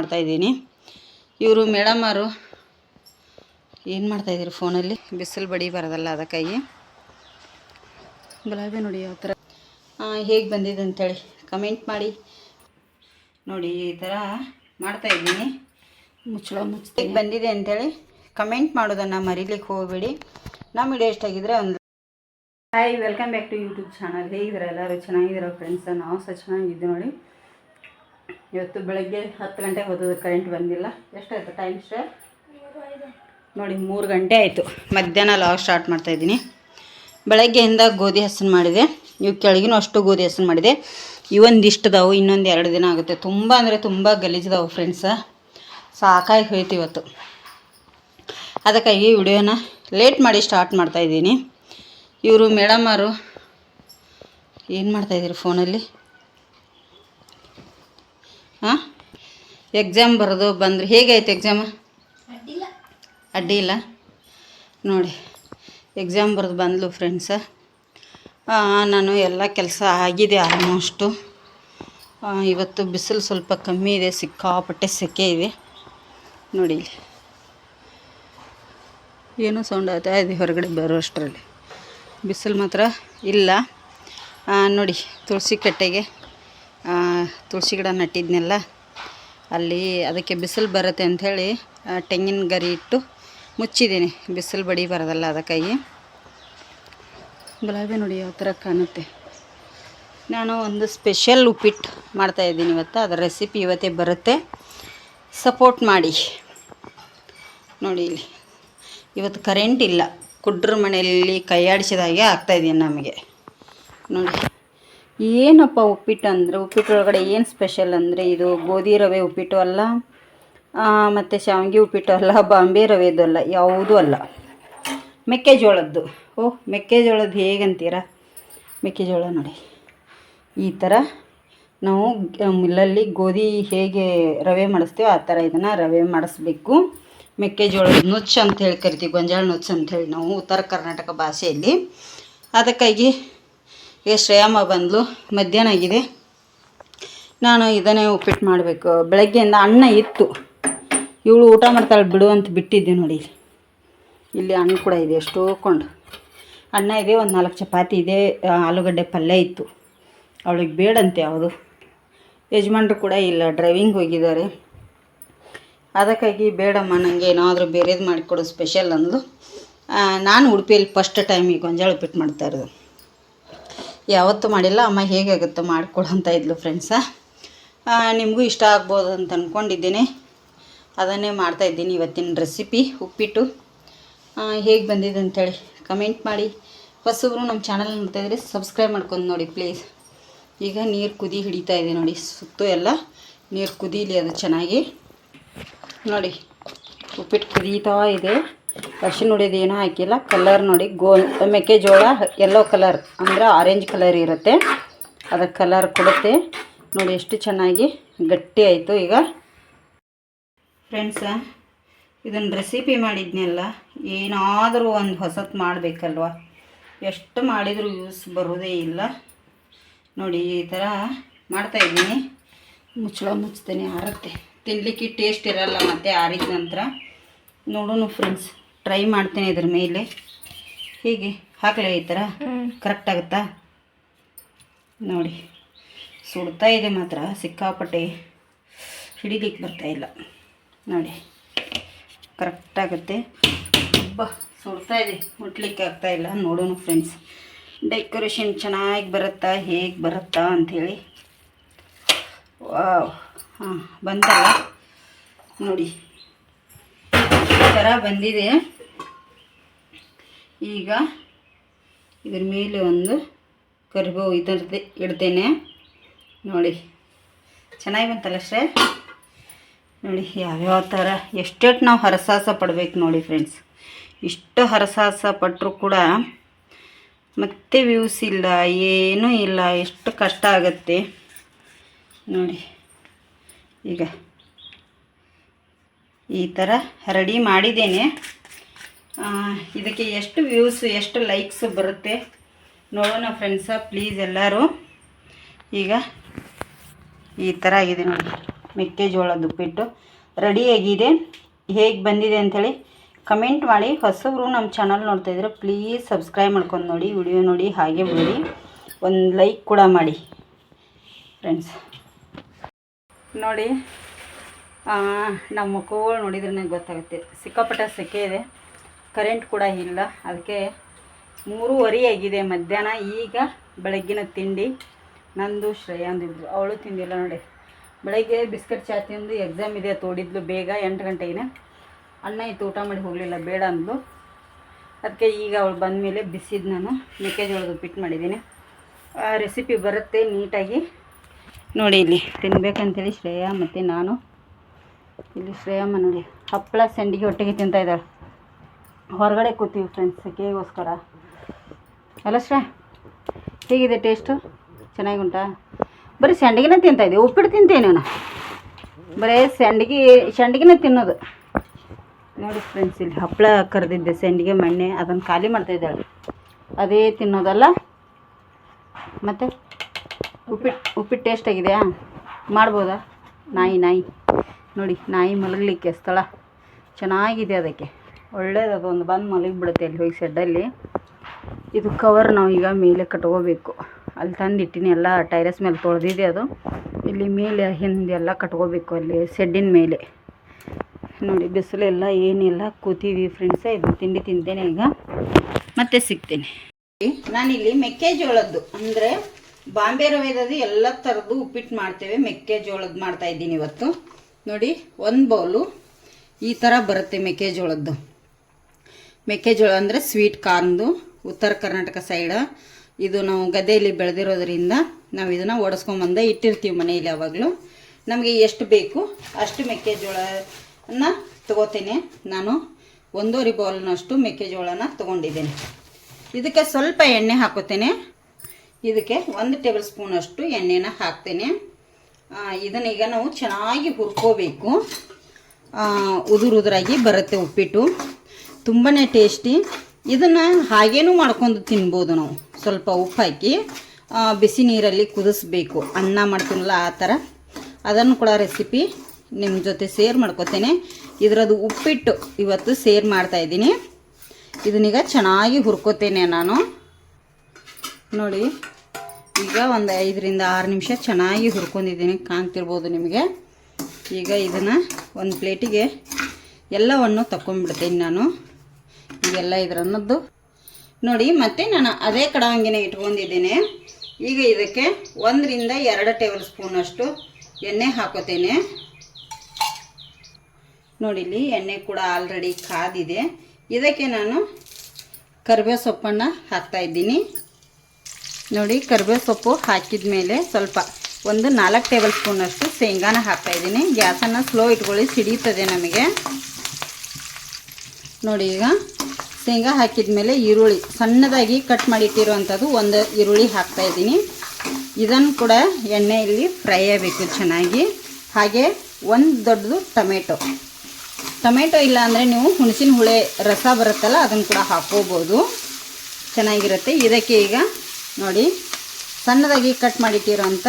ಮಾಡ್ತಾಯಿದ್ದೀನಿ ಇವರು ಮೇಡಮರು ಏನು ಮಾಡ್ತಾಯಿದ್ದೀರಿ ಫೋನಲ್ಲಿ? ಬಿಸಿಲು ಬಡಿ ಬರೋದಲ್ಲ ಅದಕ್ಕಾಗಿ. ಗುಲಾಬಿ ನೋಡಿ ಯಾವ ಥರ. ಹೇಗೆ ಬಂದಿದೆ ಅಂತೇಳಿ ಕಮೆಂಟ್ ಮಾಡಿ. ನೋಡಿ ಈ ಥರ ಮಾಡ್ತಾಯಿದ್ದೀನಿ ಮುಚ್ಚಳ ಮುಚ್ಚ ಬಂದಿದೆ ಅಂತೇಳಿ ಕಮೆಂಟ್ ಮಾಡೋದನ್ನು ಮರಿಲಿಕ್ಕೆ ಹೋಗಬೇಡಿ. ನಮ್ಮ ವಿಡಿಯೋ ಇಷ್ಟ ಆಗಿದ್ರೆ ಒಂದು hi welcome back to YouTube channel ಹೇಗಿದ್ರೆ ಎಲ್ಲರೂ ಚೆನ್ನಾಗಿದ್ದೀರೋ? ಫ್ರೆಂಡ್ಸ್ ನಾವು ಸಹ ಚೆನ್ನಾಗಿದ್ದೆ ನೋಡಿ. ಇವತ್ತು ಬೆಳಗ್ಗೆ ಹತ್ತು ಗಂಟೆಗೆ ಹೋದದ್ದು ಕರೆಂಟ್ ಬಂದಿಲ್ಲ. ಎಷ್ಟಾಯ್ತು ಟೈಮ್ ಸ್ಟೇ ನೋಡಿ, ಮೂರು ಗಂಟೆ ಆಯಿತು. ಮಧ್ಯಾಹ್ನ ಲಾಗ್ ಸ್ಟಾರ್ಟ್ ಮಾಡ್ತಾಯಿದ್ದೀನಿ ಬೆಳಗ್ಗೆಯಿಂದ ಗೋಧಿ ಹಸನ್ ಮಾಡಿದೆ. ಇವು ಕೆಳಗಿನೂ ಅಷ್ಟು ಗೋಧಿ ಹಸನ್ ಮಾಡಿದೆ. ಇವೊಂದಿಷ್ಟದಾವು ಇನ್ನೊಂದು ಎರಡು ದಿನ ಆಗುತ್ತೆ. ತುಂಬ ಅಂದರೆ ತುಂಬ ಗಲೀಜಿದಾವು ಫ್ರೆಂಡ್ಸ ಸಾಕಾಗಿ ಹೋಯ್ತು ಇವತ್ತು. ಅದಕ್ಕಾಗಿ ವಿಡಿಯೋನ ಲೇಟ್ ಮಾಡಿ ಸ್ಟಾರ್ಟ್ ಮಾಡ್ತಾಯಿದ್ದೀನಿ ಇವರು ಮೇಡಮರು ಏನು ಮಾಡ್ತಾಯಿದ್ದೀರಿ ಫೋನಲ್ಲಿ ಹಾಂ? ಎಕ್ಸಾಮ್ ಬರೋದು ಬಂದರೆ ಹೇಗಾಯ್ತು ಎಕ್ಸಾಮ ಅಡ್ಡಿ ಇಲ್ಲ ನೋಡಿ ಎಕ್ಸಾಮ್ ಬರೆದು ಬಂದ್ಲು ಫ್ರೆಂಡ್ಸ ನಾನು ಎಲ್ಲ ಕೆಲಸ ಆಗಿದೆ ಆಲ್ಮೋಸ್ಟು ಇವತ್ತು ಬಿಸಿಲು ಸ್ವಲ್ಪ ಕಮ್ಮಿ ಇದೆ ಸಿಕ್ಕಾಪಟ್ಟೆ ಸೆಕೆ ಇದೆ. ನೋಡಿ ಇಲ್ಲಿ. ಏನೋ ಸೌಂಡ್ ಆಗ್ತಾ ಇದೆ ಹೊರಗಡೆ ಬರೋ ಅಷ್ಟರಲ್ಲಿ ಬಿಸಿಲು ಮಾತ್ರ ಇಲ್ಲ. ನೋಡಿ ತುಳಸಿ ಕಟ್ಟೆಗೆ ತುಳಸಿ ಗಿಡ ನಟ್ಟಿದ್ನೆಲ್ಲ, ಅಲ್ಲಿ ಅದಕ್ಕೆ ಬಿಸಿಲು ಬರುತ್ತೆ ಅಂಥೇಳಿ ತೆಂಗಿನ ಗರಿ ಇಟ್ಟು ಮುಚ್ಚಿದ್ದೀನಿ. ಬಿಸಿಲು ಬಡಿ ಬರೋದಲ್ಲ ಅದಕ್ಕಾಗಿ ಗುಲಾಬಿ ನೋಡಿ ಯಾವ ಥರ ಕಾಣುತ್ತೆ. ನಾನು ಒಂದು ಸ್ಪೆಷಲ್ ಉಪ್ಪಿಟ್ಟು ಮಾಡ್ತಾಯಿದ್ದೀನಿ ಇವತ್ತು. ಅದರ ರೆಸಿಪಿ ಇವತ್ತೇ ಬರುತ್ತೆ. ಸಪೋರ್ಟ್ ಮಾಡಿ. ನೋಡಿ ಇಲ್ಲಿ. ಇವತ್ತು ಕರೆಂಟ್ ಇಲ್ಲ. ಕುಡ್ರ ಮನೆಯಲ್ಲಿ ಕೈಯಾಡಿಸಿದಾಗೆ ಆಗ್ತಾಯಿದ್ದೀನಿ ನಮಗೆ. ನೋಡಿ. ಏನಪ್ಪ ಉಪ್ಪಿಟ್ಟು ಅಂದರೆ ಉಪ್ಪಿಟ್ಟು ಒಳಗಡೆ ಏನು ಸ್ಪೆಷಲ್ ಅಂದರೆ ಇದು ಗೋಧಿ ರವೆ ಉಪ್ಪಿಟ್ಟು ಅಲ್ಲ ಮತ್ತು ಶಾವಿಗೆ ಉಪ್ಪಿಟ್ಟು ಅಲ್ಲ, ಬಾಂಬೆ ರವೆದು ಅಲ್ಲ, ಯಾವುದೂ ಅಲ್ಲ. ಮೆಕ್ಕೆಜೋಳದ್ದು. ಓಹ್ ಮೆಕ್ಕೆಜೋಳದ್ದು ಹೇಗಂತೀರ? ಮೆಕ್ಕೆಜೋಳ ನೋಡಿ. ಈ ಥರ ನಾವು ಮಿಲ್ಲಲ್ಲಿ ಗೋಧಿ ಹೇಗೆ ರವೆ ಮಾಡಿಸ್ತೀವೋ ಆ ಥರ ಇದನ್ನು ರವೆ ಮಾಡಿಸ್ಬೇಕು. ಮೆಕ್ಕೆಜೋಳದ ನುಚ್ಚು ಅಂತ ಹೇಳಿ ಕರಿತೀವಿ, ಗೊಂಜಾಳ ನುಚ್ಚು ಅಂತ ಹೇಳಿ ನಾವು ಉತ್ತರ ಕರ್ನಾಟಕ ಭಾಷೆಯಲ್ಲಿ. ಅದಕ್ಕಾಗಿ ಈಗ ಶ್ರೇಯಮ್ಮ ಬಂದಳು ಮಧ್ಯಾಹ್ನ ಆಗಿದೆ. ನಾನು ಇದನ್ನೇ ಉಪ್ಪಿಟ್ಟು ಮಾಡಬೇಕು. ಬೆಳಗ್ಗೆಯಿಂದ ಅನ್ನ ಇತ್ತು. ಇವಳು ಊಟ ಮಾಡ್ತಾಳೆ ಬಿಡು ಅಂತ ಬಿಟ್ಟಿದ್ದೆ ನೋಡಿ. ಇಲ್ಲಿ. ಅಣ್ಣ ಕೂಡ ಇದೆ, ಎಷ್ಟೋ ಕೊಂಡು. ಅನ್ನ ಇದೆ, ಒಂದು ನಾಲ್ಕು ಚಪಾತಿ ಇದೆ ಆಲೂಗಡ್ಡೆ ಪಲ್ಯ ಇತ್ತು. ಅವಳಿಗೆ ಬೇಡಂತೆ ಯಾವುದು. ಯಜಮಾನ್ರು ಕೂಡ ಇಲ್ಲ, ಡ್ರೈವಿಂಗ್ ಹೋಗಿದ್ದಾರೆ. ಅದಕ್ಕಾಗಿ ಬೇಡಮ್ಮ ನನಗೆ ಏನಾದರೂ ಬೇರೆದು ಮಾಡಿಕೊಡು, ಸ್ಪೆಷಲ್ ಅಂದ್ಲು. ನಾನು ಉಡುಪಿಯಲ್ಲಿ ಫಸ್ಟ್ ಟೈಮ್ ಈ ಗೊಂಜಾಳ ಉಪ್ಪಿಟ್ಟು ಮಾಡ್ತಾ ಇರೋದು. ಯಾವತ್ತೂ ಮಾಡಿಲ್ಲ. ಅಮ್ಮ ಹೇಗಾಗುತ್ತೋ ಅಂತ ಇದ್ಲು ಫ್ರೆಂಡ್ಸ ನಿಮಗೂ ಇಷ್ಟ ಆಗ್ಬೋದು ಅಂತ ಅಂದ್ಕೊಂಡಿದ್ದೀನಿ ಅದನ್ನೇ ಮಾಡ್ತಾಯಿದ್ದೀನಿ ಇವತ್ತಿನ ರೆಸಿಪಿ ಉಪ್ಪಿಟ್ಟು. ಹೇಗೆ ಬಂದಿದೆ ಅಂಥೇಳಿ ಕಮೆಂಟ್ ಮಾಡಿ. ಹೊಸಬ್ರು ನಮ್ಮ ಚಾನಲ್ ನೋಡ್ತಾಯಿದ್ರೆ ಸಬ್ಸ್ಕ್ರೈಬ್ ಮಾಡ್ಕೊಂಡು ನೋಡಿ ಪ್ಲೀಸ್ ಈಗ ನೀರು ಕುದಿ ಹಿಡಿತಾ ಇದೆ ನೋಡಿ, ಸುತ್ತು ಎಲ್ಲ. ನೀರು ಕುದೀಲಿ ಅದು ಚೆನ್ನಾಗಿ. ನೋಡಿ, ಉಪ್ಪಿಟ್ಟು ಕುದೀತಾ ಇದೆ. ಅರಿಶಿನ ಹೊಡಿಯೋದು ಏನೂ ಹಾಕಿಲ್ಲ. ಕಲರ್ ನೋಡಿ, ಗೋ, ಮೆಕ್ಕೆಜೋಳ ಯೆಲ್ಲೋ ಕಲರ್ ಅಂದರೆ ಆರೆಂಜ್ ಕಲರ್ ಇರುತ್ತೆ. ಅದಕ್ಕೆ ಕಲರ್ ಕೊಡುತ್ತೆ. ನೋಡಿ ಎಷ್ಟು ಚೆನ್ನಾಗಿ ಗಟ್ಟಿ ಆಯಿತು ಈಗ. ಫ್ರೆಂಡ್ಸ ಇದನ್ನು ರೆಸಿಪಿ ಮಾಡಿದ್ನೆಲ್ಲ, ಏನಾದರೂ ಒಂದು ಹೊಸತು ಮಾಡಬೇಕಲ್ವ? ಎಷ್ಟು ಮಾಡಿದರೂ ಯೂಸ್ ಬರೋದೇ ಇಲ್ಲ. ನೋಡಿ, ಈ ಥರ ಮಾಡ್ತಾಯಿದ್ದೀನಿ ಮುಚ್ಚಳ ಮುಚ್ತೇನೆ ಆರುತ್ತೆ. ತಿನ್ನಲಿಕ್ಕೆ ಟೇಸ್ಟ್ ಇರಲ್ಲ ಮತ್ತು ಆರಿದ ನಂತರ. ನೋಡೋಣ ಫ್ರೆಂಡ್ಸ್ ಟ್ರೈ ಮಾಡ್ತೇನೆ ಇದ್ರ ಮೇಲೆ. ಹೀಗೆ ಹಾಕಲೇ ಈ ಥರ ಕರೆಕ್ಟ್ ಆಗುತ್ತಾ? ನೋಡಿ. ಸುಡ್ತಾ ಇದೆ ಮಾತ್ರ ಸಿಕ್ಕಾಪಟ್ಟೆ ಹಿಡಿಲಿಕ್ಕೆ ಬರ್ತಾ ಇಲ್ಲ. ನೋಡಿ. ಕರೆಕ್ಟ್ ಆಗುತ್ತೆ. ಹಬ್ಬ ಸುಡ್ತಾ ಇದೆ. ಮುಟ್ಲಿಕ್ಕೆ ಆಗ್ತಾಯಿಲ್ಲ ನೋಡೋಣ ಫ್ರೆಂಡ್ಸ್ ಡೆಕೋರೇಷನ್ ಚೆನ್ನಾಗಿ ಬರುತ್ತಾ ಹೇಗೆ ಬರುತ್ತಾ ಅಂಥೇಳಿ. ವಾವ್ ಹಾಂ ಬಂತಲ್ಲ? ನೋಡಿ. ಈ ಥರ ಬಂದಿದೆ. ಈಗ ಇದ್ರ ಮೇಲೆ ಒಂದು ಕರಿಬೇವು ಇದರದ್ದು ಇಡ್ತೇನೆ. ನೋಡಿ, ಚೆನ್ನಾಗಿ ಬಂತಲ್ಲ ಅಷ್ಟೇ ನೋಡಿ, ಯಾವ್ಯಾವ ಥರ ಎಷ್ಟೆಷ್ಟು ನಾವು ಹರಸಾಹಸ ಪಡ್ಬೇಕು ನೋಡಿ ಫ್ರೆಂಡ್ಸ್ ಇಷ್ಟು ಹರಸಾಹಸ ಪಟ್ಟರು ಕೂಡ ಮತ್ತೆ ವ್ಯೂಸ್ ಇಲ್ಲ, ಏನೂ ಇಲ್ಲ, ಎಷ್ಟು ಕಷ್ಟ ಆಗುತ್ತೆ. ನೋಡಿ, ಈಗ ಈ ಥರ ರೆಡಿ ಮಾಡಿದ್ದೇನೆ. ಇದಕ್ಕೆ ಎಷ್ಟು ವ್ಯೂಸು ಎಷ್ಟು ಲೈಕ್ಸು ಬರುತ್ತೆ ನೋಡೋಣ ಫ್ರೆಂಡ್ಸ ಪ್ಲೀಸ್ ಎಲ್ಲರೂ. ಈಗ ಈ ಥರ ಆಗಿದೆ ನೋಡಿ ಮೆಕ್ಕೆಜೋಳದ ಉಪ್ಪಿಟ್ಟು ರೆಡಿಯಾಗಿದೆ ಹೇಗೆ ಬಂದಿದೆ ಅಂಥೇಳಿ ಕಮೆಂಟ್ ಮಾಡಿ. ಹೊಸಬ್ರು ನಮ್ಮ ಚಾನಲ್ ನೋಡ್ತಾ ಇದ್ರೆ ಪ್ಲೀಸ್ ಸಬ್ಸ್ಕ್ರೈಬ್ ಮಾಡ್ಕೊಂಡು ನೋಡಿ ವಿಡಿಯೋ ನೋಡಿ, ಹಾಗೆ ಬಿಡಿ ಒಂದು ಲೈಕ್ ಕೂಡ ಮಾಡಿ ಫ್ರೆಂಡ್ಸ್ ನೋಡಿ ನಮ್ಮ ಮುಖಗಳು ನೋಡಿದ್ರೆ ನನಗೆ ಗೊತ್ತಾಗುತ್ತೆ. ಸಿಕ್ಕಾಪಟ್ಟೆ ಸೆಕೆ ಇದೆ. ಕರೆಂಟ್ ಕೂಡ ಇಲ್ಲ. ಅದಕ್ಕೆ ಮೂರುವರೆ ಆಗಿದೆ ಮಧ್ಯಾಹ್ನ. ಈಗ ಬೆಳಗ್ಗಿನ ತಿಂಡಿ ನಂದು ಶ್ರೇಯಾಂದಿದ್ರು ಅವಳು ತಿಂದಿಲ್ಲ ನೋಡಿ. ಬೆಳಗ್ಗೆ ಬಿಸ್ಕೆಟ್ ಚಾ ತಿಂದು ಎಕ್ಸಾಮ್ ಇದೆ ತೋಡಿದ್ಲು. ಬೇಗ ಎಂಟು ಗಂಟೆಗೆ ಅಣ್ಣ ಇತ್ತು ಊಟ ಮಾಡಿ ಹೋಗಲಿಲ್ಲ. ಬೇಡ ಅಂದ್ಲು. ಅದಕ್ಕೆ ಈಗ ಅವಳು ಬಂದ ಮೇಲೆ ಬಿಸಿದು ನಾನು ಮೆಕ್ಕೆಜೋಳದ ಉಪ್ಪಿಟ್ಟು ಮಾಡಿದ್ದೀನಿ. ರೆಸಿಪಿ ಬರುತ್ತೆ ನೀಟಾಗಿ. ನೋಡಿ ಇಲ್ಲಿ ತಿನ್ಬೇಕಂತೇಳಿ ಶ್ರೇಯಾ ಮತ್ತು ನಾನು. ಇಲ್ಲಿ ಶ್ರೇಯಮ್ಮ ನೋಡಿ. ಹಪ್ಪಳ ಸಂಡಿಗೆ ಒಟ್ಟಿಗೆ ತಿಂತಾ ಇದ್ದಾಳೆ. ಹೊರಗಡೆ ಕೂತೀವಿ ಫ್ರೆಂಡ್ಸ್ ಕೇಗೋಸ್ಕರ ಅಲ್ಲ ಶ್ರೇ, ಹೇಗಿದೆ ಟೇಸ್ಟು ಚೆನ್ನಾಗಿ ಉಂಟಾ ಬರೀ ಸಂಡಿಗೆನೇ ತಿಂತಾ ಇದ್ದೀವಿ ಉಪ್ಪಿಟ್ಟು ತಿಂತೇನೆ ನಾನು? ಬರೀ ಸಂಡಿಗೆ, ಸಂಡಿಗೆನೇ ತಿನ್ನೋದು. ನೋಡಿ ಫ್ರೆಂಡ್ಸ್ ಇಲ್ಲಿ ಹಪ್ಪಳ ಕರೆದಿದ್ದೆ, ಸಂಡಿಗೆ, ಮಣ್ಣೆ, ಅದನ್ನು ಖಾಲಿ ಮಾಡ್ತಾ ಇದ್ದಾಳೆ. ಅದೇ ತಿನ್ನೋದಲ್ಲ? ಮತ್ತು? ಉಪ್ಪಿಟ್ಟು ಉಪ್ಪಿಟ್ಟು ಟೇಸ್ಟ್ ಆಗಿದೆಯಾ? ಮಾಡ್ಬೋದಾ? ನಾಯಿ ನಾಯಿ. ನೋಡಿ, ನಾಯಿ ಮಲಗಲಿಕ್ಕೆ ಸ್ಥಳ. ಚೆನ್ನಾಗಿದೆ ಅದಕ್ಕೆ. ಒಳ್ಳೇದು ಅದೊಂದು ಬಂದು ಮಲಗಿಬಿಡುತ್ತೆ ಅಲ್ಲಿ ಹೋಗಿ ಶೆಡ್ಡಲ್ಲಿ ಇದು ಕವರ್ ನಾವು ಈಗ ಮೇಲೆ ಕಟ್ಕೋಬೇಕು. ಅಲ್ಲಿ ತಂದಿಟ್ಟಿನಿ ಎಲ್ಲ ಟೈರಸ್ ಮೇಲೆ ತೊಳೆದಿದೆ ಅದು. ಇಲ್ಲಿ ಮೇಲೆ ಹಿಂದೆಲ್ಲ ಕಟ್ಕೋಬೇಕು ಅಲ್ಲಿ ಶೆಡ್ಡಿನ ಮೇಲೆ. ನೋಡಿ, ಬಿಸಿಲೆಲ್ಲ ಏನಿಲ್ಲ ಕೂತೀವಿ ಫ್ರೆಂಡ್ಸೇ ಇದು ತಿಂಡಿ ತಿಂತೇನೆ ಈಗ. ಮತ್ತೆ ಸಿಗ್ತೇನೆ. ನಾನಿಲ್ಲಿ ಮೆಕ್ಕೆಜೋಳದ್ದು. ಅಂದರೆ ಬಾಂಬೆ ರವೆದದು ಎಲ್ಲ ಥರದ್ದು ಉಪ್ಪಿಟ್ಟು ಮಾಡ್ತೇವೆ. ಮೆಕ್ಕೆಜೋಳದ್ದು ಮಾಡ್ತಾ ಇದ್ದೀನಿ ಇವತ್ತು. ನೋಡಿ, ಒಂದು ಬೌಲು ಈ ಥರ ಬರುತ್ತೆ ಮೆಕ್ಕೆಜೋಳದ್ದು. ಮೆಕ್ಕೆಜೋಳ ಅಂದರೆ ಸ್ವೀಟ್ ಕಾರ್ನ್ದು, ಉತ್ತರ ಕರ್ನಾಟಕ ಸೈಡ ಇದು ನಾವು ಗದ್ದೆಯಲ್ಲಿ ಬೆಳೆದಿರೋದ್ರಿಂದ ನಾವು ಇದನ್ನು ಒಡಿಸ್ಕೊಂಬಂದು ಇಟ್ಟಿರ್ತೀವಿ ಮನೆಯಲ್ಲಿ ಯಾವಾಗಲೂ. ನಮಗೆ ಎಷ್ಟು ಬೇಕು ಅಷ್ಟು ಮೆಕ್ಕೆಜೋಳನ ತಗೋತೇನೆ. ನಾನು ಒಂದೂವರೆ ಬೌಲ್ನಷ್ಟು ಮೆಕ್ಕೆಜೋಳನ ತೊಗೊಂಡಿದ್ದೇನೆ. ಇದಕ್ಕೆ ಸ್ವಲ್ಪ ಎಣ್ಣೆ ಹಾಕೋತೇನೆ ಇದಕ್ಕೆ ಒಂದು ಟೇಬಲ್ ಸ್ಪೂನಷ್ಟು ಎಣ್ಣೆನ ಹಾಕ್ತೇನೆ. ಇದನ್ನ ಈಗ ನಾವು ಚೆನ್ನಾಗಿ ಹುರ್ಕೋಬೇಕು. ಉದುರು ಉದುರಾಗಿ ಬರುತ್ತೆ ಉಪ್ಪಿಟ್ಟು. ತುಂಬಾ ಟೇಸ್ಟಿ. ಇದನ್ನು ಹಾಗೇನೂ ಮಾಡ್ಕೊಂಡು ತಿನ್ಬೋದು ನಾವು. ಸ್ವಲ್ಪ ಉಪ್ಪು ಹಾಕಿ ಬಿಸಿ ನೀರಲ್ಲಿ ಕುದಿಸ್ಬೇಕು. ಅನ್ನ ಮಾಡ್ತೀನಲ್ಲ ಆ ಥರ. ಅದನ್ನು ಕೂಡ ರೆಸಿಪಿ ನಿಮ್ಮ ಜೊತೆ ಸೇರ್ ಮಾಡ್ಕೊತೇನೆ. ಇದರದ್ದು ಉಪ್ಪಿಟ್ಟು ಇವತ್ತು ಸೇರ್ ಮಾಡ್ತಾಯಿದ್ದೀನಿ ಇದನ್ನೀಗ ಚೆನ್ನಾಗಿ ಹುರ್ಕೋತೇನೆ ನಾನು. ನೋಡಿ. ಈಗ ಒಂದು ಐದರಿಂದ ಆರು ನಿಮಿಷ ಚೆನ್ನಾಗಿ ಹುರ್ಕೊಂಡಿದ್ದೀನಿ. ಕಾಣ್ತಿರ್ಬೋದು ನಿಮಗೆ? ಈಗ ಇದನ್ನು ಒಂದು ಪ್ಲೇಟಿಗೆ ಎಲ್ಲವನ್ನು ತಗೊಂಡ್ಬಿಡ್ತೀನಿ ನಾನು. ಈಗೆಲ್ಲ ಇದರನ್ನದ್ದು. ನೋಡಿ, ಮತ್ತೆ ನಾನು ಅದೇ ಕಡಾಂಗಿನೇ ಇಟ್ಕೊಂಡಿದ್ದೀನಿ. ಈಗ ಇದಕ್ಕೆ ಒಂದರಿಂದ ಎರಡು ಟೇಬಲ್ ಸ್ಪೂನಷ್ಟು ಎಣ್ಣೆ ಹಾಕೋತೇನೆ. ಇಲ್ಲಿ ಎಣ್ಣೆ ಕೂಡ ಆಲ್ರೆಡಿ ಕಾದಿದೆ. ಇದಕ್ಕೆ ನಾನು ಕರಿಬೇವು ಸೊಪ್ಪನ್ನು ಹಾಕ್ತಾ ಇದ್ದೀನಿ. ನೋಡಿ ಕರಿಬೇವು ಸೊಪ್ಪು ಹಾಕಿದ ಮೇಲೆ ಸ್ವಲ್ಪ ಒಂದು ನಾಲ್ಕು ಟೇಬಲ್ ಸ್ಪೂನಷ್ಟು ಶೇಂಗಾನ ಹಾಕ್ತಾ ಇದ್ದೀನಿ. ಗ್ಯಾಸನ್ನು ಸ್ಲೋ ಇಟ್ಕೊಳ್ಳಿ, ಸಿಡೀತದೆ ನಮಗೆ. ನೋಡಿ ಈಗ ಶೇಂಗಾ ಹಾಕಿದ ಮೇಲೆ ಈರುಳ್ಳಿ, ಸಣ್ಣದಾಗಿ ಕಟ್ ಮಾಡಿಟ್ಟಿರುವಂಥದ್ದು ಒಂದು ಈರುಳ್ಳಿ ಹಾಕ್ತಾ ಇದ್ದೀನಿ. ಇದನ್ನು ಕೂಡ ಎಣ್ಣೆಯಲ್ಲಿ ಫ್ರೈ ಆಗಬೇಕು ಚೆನ್ನಾಗಿ. ಹಾಗೆ ಒಂದು ದೊಡ್ಡದು ಟೊಮೆಟೊ. ಟೊಮೆಟೊ ಇಲ್ಲ ಅಂದರೆ ನೀವು ಹುಣಸಿನ ಹುಳೆ ರಸ ಬರುತ್ತಲ್ಲ, ಅದನ್ನು ಕೂಡ ಹಾಕೋಬೋದು ಚೆನ್ನಾಗಿರುತ್ತೆ. ಇದಕ್ಕೆ ಈಗ ನೋಡಿ, ಸಣ್ಣದಾಗಿ ಕಟ್ ಮಾಡಿಟ್ಟಿರೋಂಥ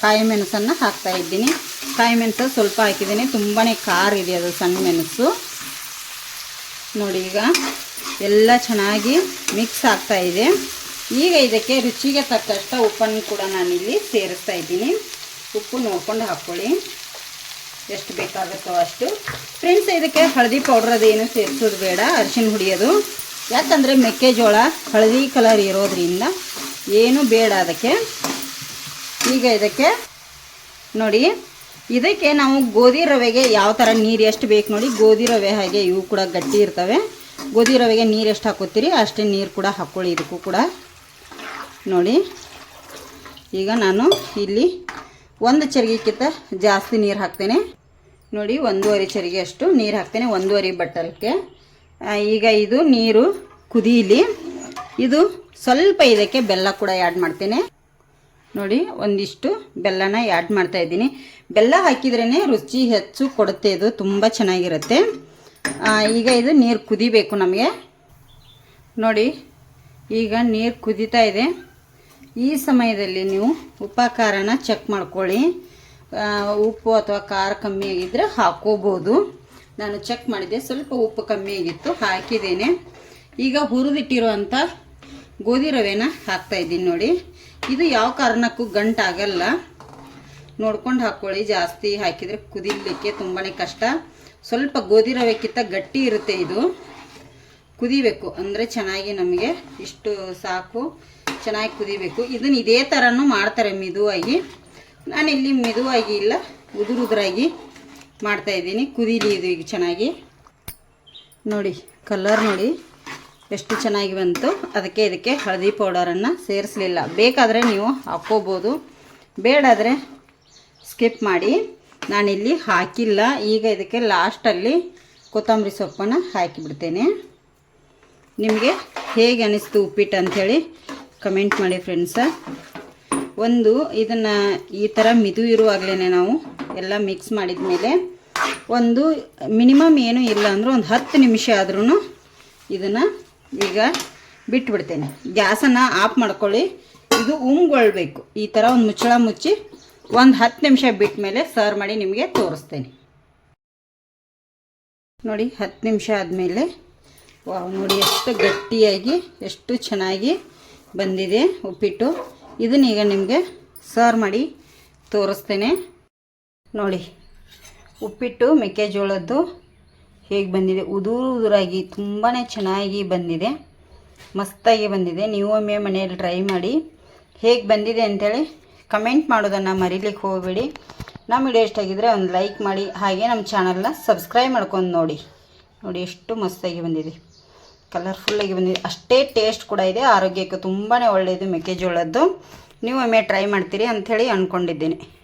ಕಾಯಿ ಮೆಣಸನ್ನು ಹಾಕ್ತಾ ಇದ್ದೀನಿ. ಕಾಯಿ ಮೆಣಸು ಸ್ವಲ್ಪ ಹಾಕಿದ್ದೀನಿ. ತುಂಬಾ ಖಾರ ಇದೆ ಅದು ಸಣ್ಣ ಮೆಣಸು. ನೋಡಿ ಈಗ ಎಲ್ಲ ಚೆನ್ನಾಗಿ ಮಿಕ್ಸ್ ಆಗ್ತಾ ಇದೆ. ಈಗ ಇದಕ್ಕೆ ರುಚಿಗೆ ತಕ್ಕಷ್ಟು ಉಪ್ಪನ್ನು ಕೂಡ ನಾನಿಲ್ಲಿ ಸೇರಿಸ್ತಾ ಇದ್ದೀನಿ. ಉಪ್ಪು ನೋಡ್ಕೊಂಡು ಹಾಕ್ಕೊಳ್ಳಿ. ಎಷ್ಟು ಬೇಕಾಗುತ್ತೋ ಅಷ್ಟು. ಫ್ರೆಂಡ್ಸ್ ಇದಕ್ಕೆ ಹಳದಿ ಪೌಡ್ರ್ ಅದೇನು ಸೇರಿಸೋದು ಬೇಡ. ಅರಿಶಿನ ಹುಡಿಯೋದು. ಯಾಕಂದರೆ ಮೆಕ್ಕೆಜೋಳ ಹಳದಿ ಕಲರ್ ಇರೋದ್ರಿಂದ ಏನು ಬೇಡ ಅದಕ್ಕೆ. ಈಗ ಇದಕ್ಕೆ ನೋಡಿ, ಇದಕ್ಕೆ ನಾವು ಗೋಧಿ ರವೆಗೆ ಯಾವ ಥರ ನೀರು ಎಷ್ಟು ಬೇಕು ನೋಡಿ, ಗೋಧಿ ರವೆ ಹಾಗೆ ಇವು ಕೂಡ ಗಟ್ಟಿ ಇರ್ತವೆ. ಗೋಧಿ ರವೆಗೆ ನೀರು ಎಷ್ಟು ಹಾಕೋತೀರಿ ಅಷ್ಟೇ ನೀರು ಕೂಡ ಹಾಕ್ಕೊಳ್ಳಿ ಇದಕ್ಕೂ ಕೂಡ. ನೋಡಿ, ಈಗ ನಾನು ಇಲ್ಲಿ ಒಂದು ಚರಿಗೆಕ್ಕಿಂತ ಜಾಸ್ತಿ ನೀರು ಹಾಕ್ತೇನೆ. ನೋಡಿ, ಒಂದೂವರೆ ಚರಿಗೆ ಅಷ್ಟು ನೀರು ಹಾಕ್ತೇನೆ, ಒಂದೂವರೆ ಬಟ್ಟಲಕ್ಕೆ ಈಗ ಇದು ನೀರು ಕುದೀಲಿ. ಇದು ಸ್ವಲ್ಪ ಇದಕ್ಕೆ ಬೆಲ್ಲ ಕೂಡ ಆ್ಯಡ್ ಮಾಡ್ತೇನೆ. ನೋಡಿ, ಒಂದಿಷ್ಟು ಬೆಲ್ಲನ ಆ್ಯಡ್ ಮಾಡ್ತಾ ಇದ್ದೀನಿ. ಬೆಲ್ಲ ಹಾಕಿದ್ರೇ ರುಚಿ ಹೆಚ್ಚು ಕೊಡುತ್ತೆ, ಇದು ತುಂಬ ಚೆನ್ನಾಗಿರುತ್ತೆ. ಈಗ ಇದು ನೀರು ಕುದಿಬೇಕು ನಮಗೆ. ನೋಡಿ, ಈಗ ನೀರು ಕುದೀತಾ ಇದೆ. ಈ ಸಮಯದಲ್ಲಿ ನೀವು ಉಪಕಾರನ ಚೆಕ್ ಮಾಡ್ಕೊಳ್ಳಿ. ಉಪ್ಪು ಅಥವಾ ಖಾರ ಕಮ್ಮಿ ಆಗಿದ್ದರೆ ಹಾಕೋಬೋದು. ನಾನು ಚೆಕ್ ಮಾಡಿದ್ದೆ. ಸ್ವಲ್ಪ ಉಪ್ಪು ಕಮ್ಮಿ ಆಗಿತ್ತು. ಹಾಕಿದ್ದೇನೆ. ಈಗ ಹುರಿದಿಟ್ಟಿರುವಂಥ ಗೋಧಿ ರವೆನ ಹಾಕ್ತಾ ಇದ್ದೀನಿ ನೋಡಿ. ಇದು ಯಾವ ಕಾರಣಕ್ಕೂ ಗಂಟಾಗಲ್ಲ ನೋಡ್ಕೊಂಡು ಹಾಕ್ಕೊಳ್ಳಿ ಜಾಸ್ತಿ ಹಾಕಿದರೆ ಕುದಿಲಿಕ್ಕೆ ತುಂಬಾ ಕಷ್ಟ. ಸ್ವಲ್ಪ ಗೋಧಿ ರವೆಕ್ಕಿಂತ ಗಟ್ಟಿ ಇರುತ್ತೆ ಇದು. ಕುದಿಬೇಕು. ಅಂದರೆ ಚೆನ್ನಾಗಿ ನಮಗೆ ಇಷ್ಟು ಸಾಕು. ಚೆನ್ನಾಗಿ ಕುದಿಬೇಕು. ಇದನ್ನು ಇದೇ ಥರನೂ ಮಾಡ್ತಾರೆ ಮೆದುವಾಗಿ. ನಾನಿಲ್ಲಿ ಮೆದುವಾಗಿ ಇಲ್ಲ ಉದುರು ಉದುರಾಗಿ ಮಾಡ್ತಾಯಿದ್ದೀನಿ ಕುದೀಲಿ ಇದು ಈಗ ಚೆನ್ನಾಗಿ. ನೋಡಿ ಕಲರ್ ನೋಡಿ ಎಷ್ಟು ಚೆನ್ನಾಗಿ ಬಂತು. ಅದಕ್ಕೆ ಇದಕ್ಕೆ ಹಳದಿ ಪೌಡರನ್ನು ಸೇರಿಸಲಿಲ್ಲ. ಬೇಕಾದರೆ ನೀವು ಹಾಕ್ಕೋಬೋದು. ಬೇಡಾದರೆ ಸ್ಕಿಪ್ ಮಾಡಿ. ನಾನಿಲ್ಲಿ ಹಾಕಿಲ್ಲ. ಈಗ ಇದಕ್ಕೆ ಲಾಸ್ಟಲ್ಲಿ ಕೊತ್ತಂಬರಿ ಸೊಪ್ಪನ್ನು ಹಾಕಿಬಿಡ್ತೇನೆ. ನಿಮಗೆ ಹೇಗೆ ಅನಿಸ್ತು ಉಪ್ಪಿಟ್ಟು ಅಂಥೇಳಿ ಕಮೆಂಟ್ ಮಾಡಿ ಫ್ರೆಂಡ್ಸ ಒಂದು, ಇದನ್ನು ಈ ಥರ ಮಿದು ಇರುವಾಗಲೇ ನಾವು ಎಲ್ಲ ಮಿಕ್ಸ್ ಮಾಡಿದ ಮೇಲೆ ಒಂದು ಮಿನಿಮಮ್ ಏನು ಇಲ್ಲ ಅಂದ್ರೆ ಒಂದು ಹತ್ತು ನಿಮಿಷ ಆದ್ರೂ ಇದನ್ನು ಈಗ ಬಿಟ್ಬಿಡ್ತೇನೆ. ಗ್ಯಾಸನ್ನು ಆಫ್ ಮಾಡ್ಕೊಳ್ಳಿ. ಇದು ಉಮ್ಗೊಳ್ಬೇಕು ಈ ಥರ ಒಂದು ಮುಚ್ಚಳ ಮುಚ್ಚಿ ಒಂದು ಹತ್ತು ನಿಮಿಷ ಬಿಟ್ಟ ಮೇಲೆ ಸರ್ವ್ ಮಾಡಿ ನಿಮಗೆ ತೋರಿಸ್ತೇನೆ. ನೋಡಿ, ಹತ್ತು ನಿಮಿಷ ಆದಮೇಲೆ ವಾವ್, ನೋಡಿ ಎಷ್ಟು ಗಟ್ಟಿಯಾಗಿ, ಎಷ್ಟು ಚೆನ್ನಾಗಿ ಬಂದಿದೆ ಉಪ್ಪಿಟ್ಟು. ಇದನ್ನೀಗ ನಿಮಗೆ ಸರ್ವ್ ಮಾಡಿ ತೋರಿಸ್ತೇನೆ. ನೋಡಿ ಉಪ್ಪಿಟ್ಟು, ಮೆಕ್ಕೆಜೋಳದ್ದು ಹೇಗೆ ಬಂದಿದೆ? ಉದುರು ಉದುರಾಗಿ ತುಂಬಾ ಚೆನ್ನಾಗಿ ಬಂದಿದೆ. ಮಸ್ತಾಗಿ ಬಂದಿದೆ. ನೀವು ಒಮ್ಮೆ ಮನೆಯಲ್ಲಿ ಟ್ರೈ ಮಾಡಿ. ಹೇಗೆ ಬಂದಿದೆ ಅಂತೇಳಿ ಕಮೆಂಟ್ ಮಾಡೋದನ್ನು ಮರಿಲಿಕ್ಕೆ ಹೋಗಬೇಡಿ. ನಮ್ಮ ವಿಡಿಯೋ ಇಷ್ಟ ಆಗಿದ್ರೆ ಒಂದು ಲೈಕ್ ಮಾಡಿ. ಹಾಗೆ ನಮ್ಮ ಚಾನಲ್ನ ಸಬ್ಸ್ಕ್ರೈಬ್ ಮಾಡ್ಕೊಂಡು ನೋಡಿ. ನೋಡಿ ಎಷ್ಟು ಮಸ್ತಾಗಿ ಬಂದಿದೆ. ಕಲರ್ಫುಲ್ಲಾಗಿ ಬಂದಿದೆ. ಅಷ್ಟೇ ಟೇಸ್ಟ್ ಕೂಡ ಇದೆ. ಆರೋಗ್ಯಕ್ಕೆ ತುಂಬಾ ಒಳ್ಳೆಯದು ಮೆಕ್ಕೆಜೋಳದ್ದು. ನೀವು ಒಮ್ಮೆ ಟ್ರೈ ಮಾಡ್ತೀರಿ ಅಂಥೇಳಿ ಅಂದ್ಕೊಂಡಿದ್ದೇನೆ